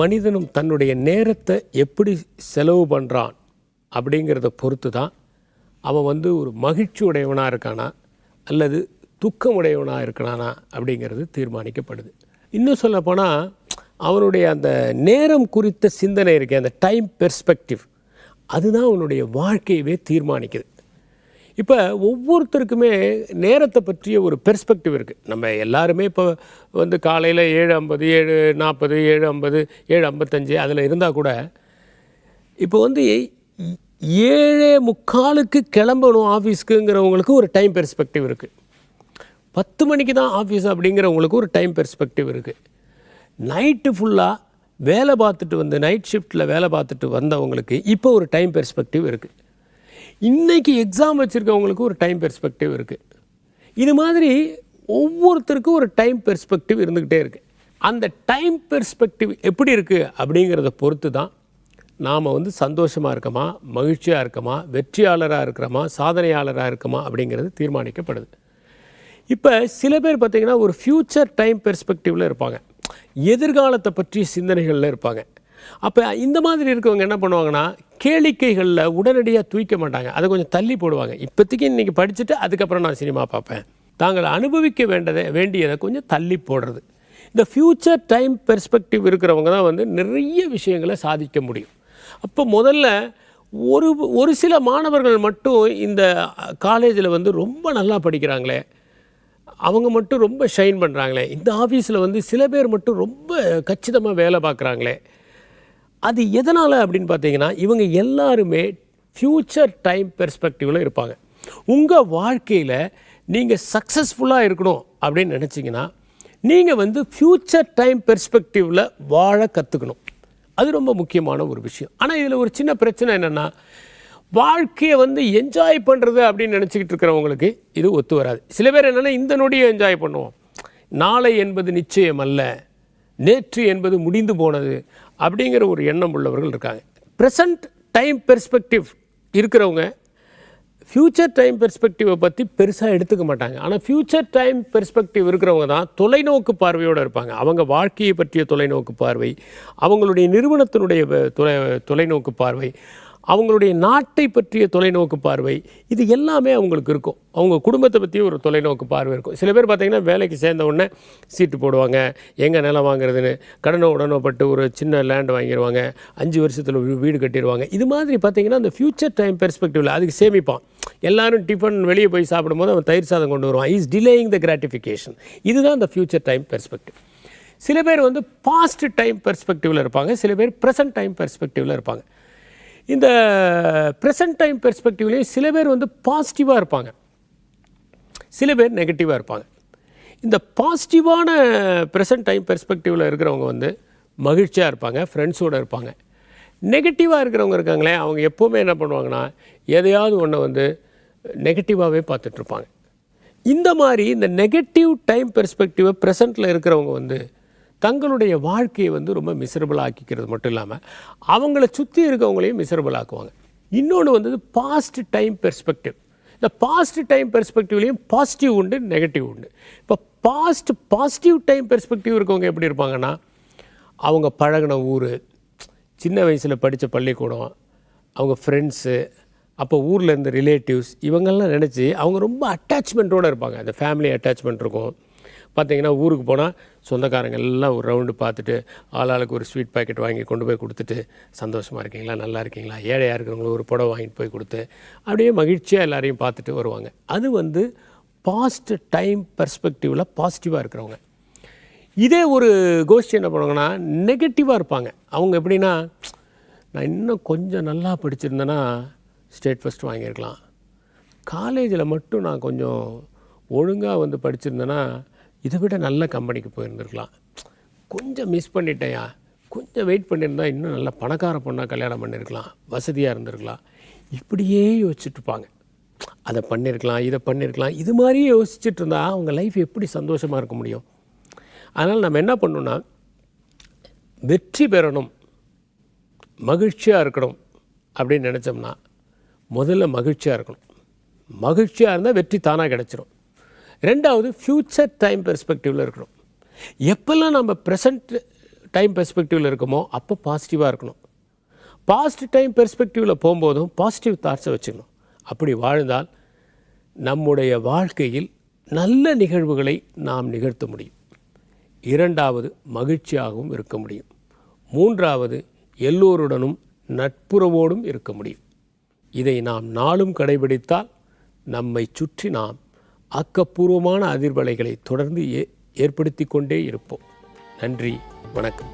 மனிதனும் தன்னுடைய நேரத்தை எப்படி செலவு பண்ணுறான் அப்படிங்கிறத பொறுத்து தான் அவன் வந்து ஒரு மகிழ்ச்சி உடையவனாக இருக்கானா அல்லது துக்கம் உடையவனாக இருக்கிறானா அப்படிங்கிறது தீர்மானிக்கப்படுது. இன்னும் சொல்லப்போனால் அவனுடைய அந்த நேரம் குறித்த சிந்தனை இருக்கே அந்த டைம் பெர்ஸ்பெக்டிவ் அதுதான் அவனுடைய வாழ்க்கையவே தீர்மானிக்குது. இப்போ ஒவ்வொருத்தருக்குமே நேரத்தை பற்றிய ஒரு பெர்ஸ்பெக்டிவ் இருக்குது நம்ம எல்லாருமே இப்போ வந்து காலையில் ஏழு ஐம்பது ஏழு நாற்பது ஏழு ஐம்பது ஏழு ஐம்பத்தஞ்சு அதில் இருந்தால் கூட இப்போ வந்து ஏழே முக்காலுக்கு கிளம்பணும் ஆஃபீஸ்க்குங்கிறவங்களுக்கு ஒரு டைம் பெர்ஸ்பெக்டிவ் இருக்குது பத்து மணிக்கு தான் ஆஃபீஸ் அப்படிங்கிறவங்களுக்கு ஒரு டைம் பெர்ஸ்பெக்டிவ் இருக்குது நைட்டு ஃபுல்லாக வேலை பார்த்துட்டு வந்து நைட் ஷிஃப்ட்டில் வேலை பார்த்துட்டு வந்தவங்களுக்கு இப்போ ஒரு டைம் பெர்ஸ்பெக்டிவ் இருக்குது இன்றைக்கி எக்ஸாம் வச்சுருக்கவங்களுக்கு ஒரு டைம் பெர்ஸ்பெக்டிவ் இருக்குது இது மாதிரி ஒவ்வொருத்தருக்கும் ஒரு டைம் பெர்ஸ்பெக்டிவ் இருந்துக்கிட்டே இருக்குது அந்த டைம் பெர்ஸ்பெக்டிவ் எப்படி இருக்குது அப்படிங்கிறத பொறுத்து தான் நாம் வந்து சந்தோஷமாக இருக்கமா மகிழ்ச்சியாக இருக்கமா வெற்றியாளராக இருக்கிறோமா சாதனையாளராக இருக்கமா அப்படிங்கிறது தீர்மானிக்கப்படுது. இப்போ சில பேர் பார்த்திங்கன்னா ஒரு ஃப்யூச்சர் டைம் பெர்ஸ்பெக்டிவில் இருப்பாங்க. எதிர்காலத்தை பற்றிய சிந்தனைகளில் இருப்பாங்க. அப்போ இந்த மாதிரி இருக்கவங்க என்ன பண்ணுவாங்கன்னா கேளிக்கைகளில் உடனடியாக தூய்க்க மாட்டாங்க. அதை கொஞ்சம் தள்ளி போடுவாங்க. இப்போதைக்கு இன்றைக்கி படிச்சுட்டு அதுக்கப்புறம் நான் சினிமா பார்ப்பேன். தாங்கள் அனுபவிக்க வேண்டதை வேண்டியதை கொஞ்சம் தள்ளி போடுறது. இந்த ஃப்யூச்சர் டைம் பெர்ஸ்பெக்டிவ் இருக்கிறவங்க தான் வந்து நிறைய விஷயங்களை சாதிக்க முடியும். அப்போ முதல்ல ஒரு ஒரு சில மாணவர்கள் மட்டும் இந்த காலேஜில் வந்து ரொம்ப நல்லா படிக்கிறாங்களே. அவங்க மட்டும் ரொம்ப ஷைன் பண்ணுறாங்களே இந்த ஆஃபீஸில் வந்து சில பேர் மட்டும் ரொம்ப கச்சிதமாக வேலை பார்க்குறாங்களே. அது எதனால் அப்படின்னு பார்த்தீங்கன்னா இவங்க எல்லாருமே ஃப்யூச்சர் டைம் பெர்ஸ்பெக்டிவில் இருப்பாங்க. உங்கள் வாழ்க்கையில் நீங்கள் சக்ஸஸ்ஃபுல்லாக இருக்கணும் அப்படின்னு நினச்சிங்கன்னா நீங்கள் வந்து ஃப்யூச்சர் டைம் பெர்ஸ்பெக்டிவில் வாழ கற்றுக்கணும் அது ரொம்ப முக்கியமான ஒரு விஷயம். ஆனால் இதில் ஒரு சின்ன பிரச்சனை என்னென்னா வாழ்க்கையை வந்து என்ஜாய் பண்ணுறது அப்படின்னு நினச்சிக்கிட்டு இருக்கிறவங்களுக்கு இது ஒத்து வராது. சில பேர் என்னென்னா இந்த நொடியை என்ஜாய் பண்ணுவோம். நாளை என்பது நிச்சயம் அல்ல. நேற்று என்பது முடிந்து போனது அப்படிங்கிற ஒரு எண்ணம் உள்ளவர்கள் இருக்காங்க. ப்ரெசண்ட் டைம் பெர்ஸ்பெக்டிவ் இருக்கிறவங்க ஃப்யூச்சர் டைம் பெர்ஸ்பெக்டிவை பற்றி பெருசாக எடுத்துக்க மாட்டாங்க. ஆனால் ஃப்யூச்சர் டைம் பெர்ஸ்பெக்டிவ் இருக்கிறவங்க தான் தொலைநோக்கு பார்வையோடு இருப்பாங்க. அவங்க வாழ்க்கையை பற்றிய தொலைநோக்கு பார்வை அவங்களுடைய நிறுவனத்தினுடைய தொலை தொலைநோக்கு பார்வை அவங்களுடைய நாட்டை பற்றிய தொலைநோக்கு பார்வை இது எல்லாமே அவங்களுக்கு இருக்கும். அவங்க குடும்பத்தை பற்றி ஒரு தொலைநோக்கு பார்வை இருக்கும். சில பேர் பார்த்திங்கன்னா வேலைக்கு சேர்ந்த உடனே சீட்டு போடுவாங்க. எங்கே நிலம் வாங்குறதுன்னு கடனை உடனப்பட்டு ஒரு சின்ன லேண்ட் வாங்கிடுவாங்க அஞ்சு வருஷத்தில் வீடு கட்டிடுவாங்க இது மாதிரி பார்த்திங்கன்னா அந்த ஃப்யூச்சர் டைம் பெர்ஸ்பெக்டிவில் அதுக்கு சேமிப்பான். எல்லாரும் டிஃபன் வெளியே போய் சாப்பிடும்போது அவன் தயிர் சாதம் கொண்டு வருவான். இஸ் டிலேயிங் த கிராட்டிஃபிகேஷன் இதுதான் அந்த ஃப்யூச்சர் டைம் பெர்ஸ்பெக்டிவ் சில பேர் வந்து பாஸ்ட் டைம் பெர்ஸ்பெக்டிவில் இருப்பாங்க. சில பேர் ப்ரெசன்ட் டைம் பெர்ஸ்பெக்டிவில் இருப்பாங்க. இந்த ப்ரெசன்ட் டைம் பெர்ஸ்பெக்டிவ்லேயும் சில பேர் வந்து பாசிட்டிவாக இருப்பாங்க. சில பேர் நெகட்டிவாக இருப்பாங்க. இந்த பாசிட்டிவான ப்ரெசன்ட் டைம் பெர்ஸ்பெக்டிவில் இருக்கிறவங்க வந்து மகிழ்ச்சியாக இருப்பாங்க ஃப்ரெண்ட்ஸோடு இருப்பாங்க. நெகட்டிவாக இருக்கிறவங்க இருக்காங்களே அவங்க எப்போவுமே என்ன பண்ணுவாங்கன்னா எதையாவது ஒன்றை வந்து நெகட்டிவாகவே பார்த்துட்ருப்பாங்க இந்த மாதிரி இந்த நெகட்டிவ் டைம் பெர்ஸ்பெக்டிவை ப்ரெசண்ட்டில் இருக்கிறவங்க வந்து தங்களுடைய வாழ்க்கையை வந்து ரொம்ப மிசரபிள் ஆக்கிக்கிறது மட்டும் இல்லாமல் அவங்கள சுற்றி இருக்கவங்களையும் மிசரபிள் ஆக்குவாங்க. இன்னொன்று வந்தது பாஸ்ட் டைம் பெர்ஸ்பெக்டிவ் இந்த பாஸ்ட் டைம் பெர்ஸ்பெக்டிவ்லேயும் பாசிட்டிவ் உண்டு நெகட்டிவ் உண்டு. இப்போ பாஸ்ட் பாசிட்டிவ் டைம் பெர்ஸ்பெக்டிவ் இருக்கவங்க எப்படி இருப்பாங்கன்னா அவங்க பழகின ஊர் சின்ன வயசில் படித்த பள்ளிக்கூடம் அவங்க ஃப்ரெண்ட்ஸு அப்போ ஊரில் இருந்த ரிலேட்டிவ்ஸ் இவங்கெல்லாம் நினச்சி அவங்க ரொம்ப அட்டாச்மெண்ட்டோடு இருப்பாங்க. அந்த ஃபேமிலி அட்டாச்மெண்ட் இருக்கும். பார்த்தீங்கன்னா ஊருக்கு போனால் சொந்தக்காரங்க எல்லாம் ஒரு ரவுண்டு பார்த்துட்டு ஆளாளுக்கு ஒரு ஸ்வீட் பாக்கெட் வாங்கி கொண்டு போய் கொடுத்துட்டு சந்தோஷமாக இருக்கீங்களா? நல்லா இருக்கீங்களா? ஏழையாக இருக்கிறவங்களுக்கு ஒரு புடவை வாங்கிட்டு போய் கொடுத்து அப்படியே மகிழ்ச்சியாக எல்லாரையும் பார்த்துட்டு வருவாங்க. அது வந்து பாஸ்ட் டைம் பர்ஸ்பெக்டிவில் பாசிட்டிவாக இருக்கிறவங்க. இதே ஒரு கோஷ்டி என்ன பண்ணுவாங்கன்னா நெகட்டிவாக இருப்பாங்க. அவங்க எப்படின்னா நான் இன்னும் கொஞ்சம் நல்லா படிச்சிருந்தேன்னா ஸ்டேட் ஃபஸ்ட் வாங்கியிருக்கலாம். காலேஜில் மட்டும் நான் கொஞ்சம் ஒழுங்காக வந்து படிச்சிருந்தேன்னா இதை விட நல்ல கம்பெனிக்கு போயிருந்துருக்கலாம். கொஞ்சம் மிஸ் பண்ணிட்டேயா கொஞ்சம் வெயிட் பண்ணியிருந்தால் இன்னும் நல்ல பணக்கார பொண்ணாக கல்யாணம் பண்ணியிருக்கலாம். வசதியாக இருந்திருக்கலாம். இப்படியே யோசிச்சுட்ருப்பாங்க. அதை பண்ணியிருக்கலாம் இதை பண்ணியிருக்கலாம். இது மாதிரியே யோசிச்சுட்டு இருந்தால் அவங்க லைஃப் எப்படி சந்தோஷமாக இருக்க முடியும்? அதனால் நம்ம என்ன பண்ணணும்னா வெற்றி பெறணும். மகிழ்ச்சியாக இருக்கணும் அப்படின்னு நினச்சோம்னா முதல்ல மகிழ்ச்சியாக இருக்கணும். மகிழ்ச்சியாக இருந்தால் வெற்றி தானாக கிடச்சிரும். ரெண்டாவது ஃப்யூச்சர் டைம் பெர்ஸ்பெக்டிவில் இருக்கணும். எப்போல்லாம் நம்ம ப்ரெசண்ட் டைம் பெர்ஸ்பெக்டிவில் இருக்கோமோ அப்போ பாசிட்டிவாக இருக்கணும். பாஸ்ட் டைம் பெர்ஸ்பெக்டிவில் போகும்போதும் பாசிட்டிவ் தாட்ஸை வச்சுக்கணும். அப்படி வாழ்ந்தால் நம்முடைய வாழ்க்கையில் நல்ல நிகழ்வுகளை நாம் நிகழ்த்த முடியும். இரண்டாவது மகிழ்ச்சியாகவும் இருக்க முடியும். மூன்றாவது எல்லோருடனும் நட்புறவோடும் இருக்க முடியும். இதை நாம் நாளும் கடைபிடித்தால் நம்மை சுற்றி நாம் ஆக்கப்பூர்வமான அதிர்வலைகளை தொடர்ந்து ஏ ஏற்படுத்தி கொண்டே இருப்போம். நன்றி வணக்கம்.